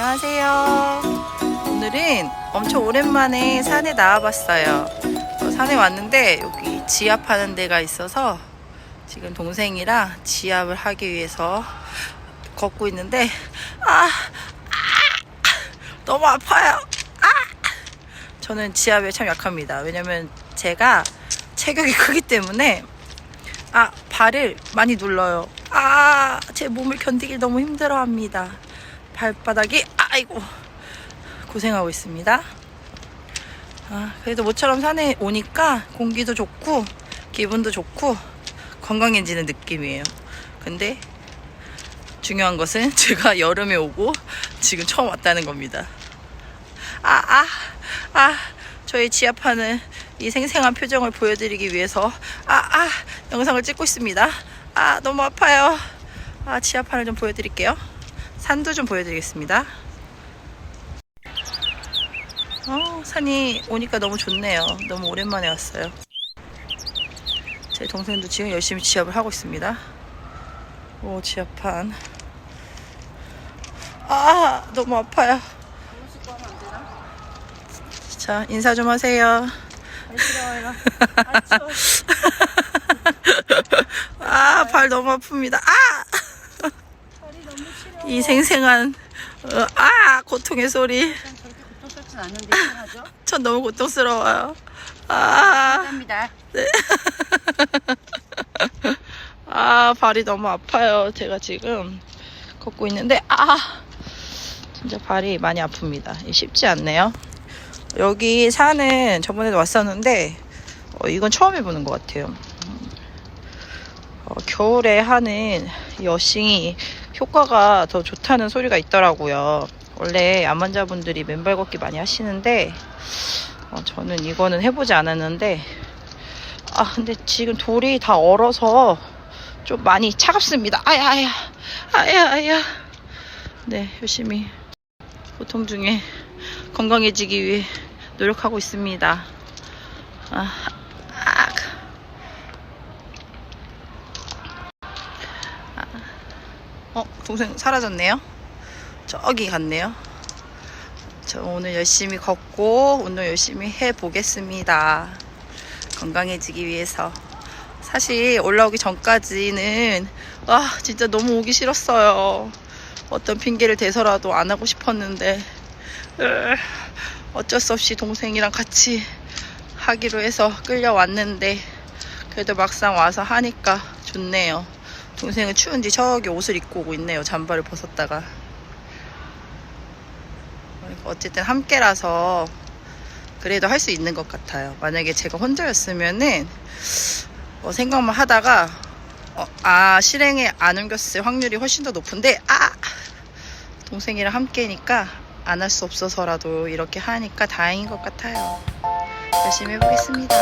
안녕하세요. 오늘은 엄청 오랜만에 산에 나와봤어요. 어, 산에 왔는데 여기 지압하는 데가 있어서 지금 동생이랑 지압을 하기 위해서 걷고 있는데 아, 아 너무 아파요. 아 저는 지압에 참 약합니다. 왜냐면 제가 체격이 크기 때문에 아 발을 많이 눌러요. 아 제 몸을 견디기 너무 힘들어 합니다. 발바닥이 아이고 고생하고 있습니다. 아, 그래도 모처럼 산에 오니까 공기도 좋고 기분도 좋고 건강해지는 느낌이에요. 근데 중요한 것은 제가 여름에 오고 지금 처음 왔다는 겁니다. 아, 아, 아, 저희 지압하는 이 생생한 표정을 보여드리기 위해서 아, 아, 영상을 찍고 있습니다. 아, 너무 아파요. 아, 지압판을 좀 보여드릴게요. 산도 좀 보여드리겠습니다. 어, 산이 오니까 너무 좋네요. 너무 오랜만에 왔어요. 제 동생도 지금 열심히 지압을 하고 있습니다. 오, 지압판. 아, 너무 아파요. 자, 인사 좀 하세요. 아, 발 너무 아픕니다. 아! 이 생생한, 어, 아! 고통의 소리. 저렇게 고통스럽진 않는데 이상하죠? 전 너무 고통스러워요. 아, 합니다. 아, 발이 너무 아파요. 제가 지금 걷고 있는데, 아! 진짜 발이 많이 아픕니다. 쉽지 않네요. 여기 산은 저번에도 왔었는데, 어, 이건 처음 해보는 것 같아요. 어, 겨울에 하는 여싱이 효과가 더 좋다는 소리가 있더라고요. 원래 암환자분들이 맨발 걷기 많이 하시는데, 어, 저는 이거는 해보지 않았는데, 아, 근데 지금 돌이 다 얼어서 좀 많이 차갑습니다. 아야, 아야, 아야, 아야. 네, 열심히 고통 중에 건강해지기 위해 노력하고 있습니다. 아, 아. 어, 동생 사라졌네요. 저기 갔네요. 저 오늘 열심히 걷고 오늘 열심히 해 보겠습니다. 건강해지기 위해서. 사실 올라오기 전까지는 와 진짜 너무 오기 싫었어요. 어떤 핑계를 대서라도 안 하고 싶었는데 으, 어쩔 수 없이 동생이랑 같이 하기로 해서 끌려왔는데 그래도 막상 와서 하니까 좋네요. 동생은 추운지 저기 옷을 입고 오고 있네요. 잠바를 벗었다가. 어쨌든 함께라서 그래도 할 수 있는 것 같아요. 만약에 제가 혼자였으면은 어, 생각만 하다가 어, 아 실행에 안 옮겼을 확률이 훨씬 더 높은데 아 동생이랑 함께니까 안 할 수 없어서라도 이렇게 하니까 다행인 것 같아요. 열심히 해보겠습니다.